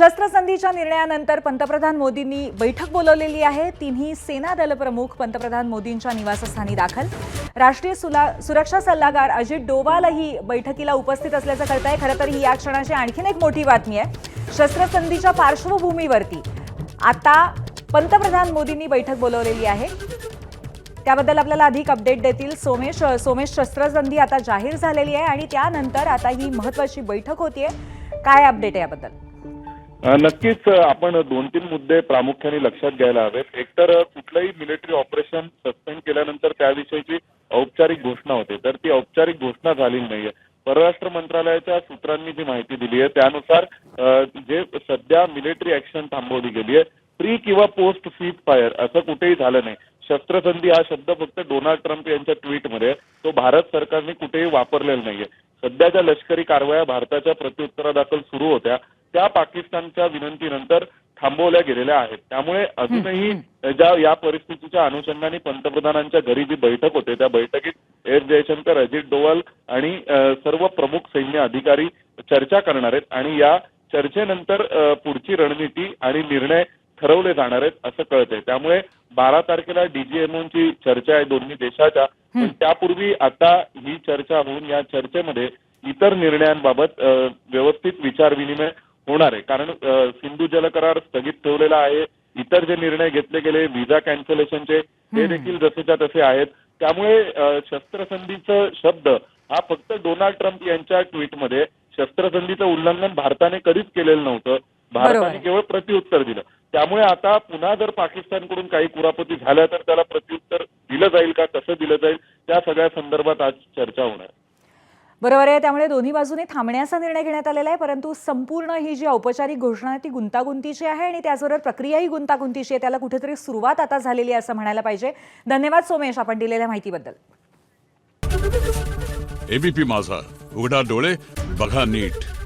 शस्त्रसंधीच्या निर्णयानंतर पंतप्रधान मोदींनी बैठक बोलवलेली आहे. तिन्ही सेना दल प्रमुख पंतप्रधान मोदींच्या निवासस्थानी दाखल. राष्ट्रीय सुला सुरक्षा सल्लागार अजित डोवालही बैठकीला उपस्थित असल्याचं कळत आहे खरं तर ही या क्षणाची आणखीन एक मोठी बातमी आहे. शस्त्रसंधीच्या पार्श्वभूमीवरती आता पंतप्रधान मोदींनी बैठक बोलवलेली आहे. त्याबद्दल आपल्याला अधिक अपडेट देतील सोमेश सोमेश शस्त्रसंधी आता जाहीर झालेली आहे आणि त्यानंतर आता ही महत्वाची बैठक होतीये. काय अपडेट आहे याबद्दल? नक्कीच आपण दोन तीन मुद्दे प्रामुख्याने लक्षात घ्यायला हवेत. एकतर कुठलंही मिलिटरी ऑपरेशन सस्पेंड केल्यानंतर त्याविषयीची औपचारिक घोषणा होते. तर ती औपचारिक घोषणा झालेली नाहीये. परराष्ट्र मंत्रालयाच्या सूत्रांनी जी माहिती दिली आहे त्यानुसार जे सध्या मिलिटरी ऍक्शन थांबवली गेली आहे प्री किंवा पोस्ट सीज फायर असं कुठेही झालं नाही. शस्त्रसंधी हा शब्द फक्त डोनाल्ड ट्रम्प यांच्या ट्विटमध्ये तो भारत सरकारने कुठेही वापरलेला नाहीये. सध्याच्या लष्करी कारवाया भारताच्या प्रत्युत्तरादाखल सुरू होत्या. त्या पाकिस्तानच्या विनंतीनंतर थांबवल्या गेलेल्या आहेत. त्यामुळे अजूनही ज्या या परिस्थितीच्या अनुषंगाने पंतप्रधानांच्या घरी जी बैठक होते त्या बैठकीत एस. जयशंकर अजित डोवाल आणि सर्व प्रमुख सैन्य अधिकारी चर्चा करणार आहेत. आणि या चर्चेनंतर पुढची रणनीती आणि निर्णय ठरवले जाणार आहेत असं कळतंय. त्यामुळे बारा तारखेला डीजीएमओची चर्चा आहे दोन्ही देशाच्या. पण त्यापूर्वी आता ही चर्चा होऊन या चर्चेमध्ये इतर निर्णयांबाबत व्यवस्थित विचारविनिमय होणार आहे. कारण सिंधू जल करार स्थगित ठेवलेला आहे. इतर जे निर्णय घेतले गेले व्हिसा कॅन्सलेशनचे ते देखील जसेच्या तसे आहेत. त्यामुळे शस्त्रसंधीचं शब्द हा फक्त डोनाल्ड ट्रम्प यांच्या ट्विटमध्ये शस्त्रसंधीचं उल्लंघन भारताने कधीच केलेलं नव्हतं. भारताने. केवळ प्रत्युत्तर दिलं. त्यामुळे आता पुन्हा जर पाकिस्तानकडून काही कुरापती झाल्या तर त्याला प्रत्युत्तर दिलं जाईल का कसं दिलं जाईल त्या सगळ्या संदर्भात आज चर्चा होणार. आहे. बरोबर आहे त्यामुळे दोन्ही बाजूने थांबण्याचा निर्णय घेण्यात आलेला आहे परंतु संपूर्ण ही जी औपचारिक घोषणा आहे ती गुंतागुंतीची आहे आणि त्याचबरोबर प्रक्रियाही गुंतागुंतीची आहे त्याला कुठेतरी सुरुवात आता झालेली आहे असं म्हणायला पाहिजे. धन्यवाद सोमेश आपण दिलेल्या माहितीबद्दल. एबीपी माझा उघडा डोळे बघा नीट.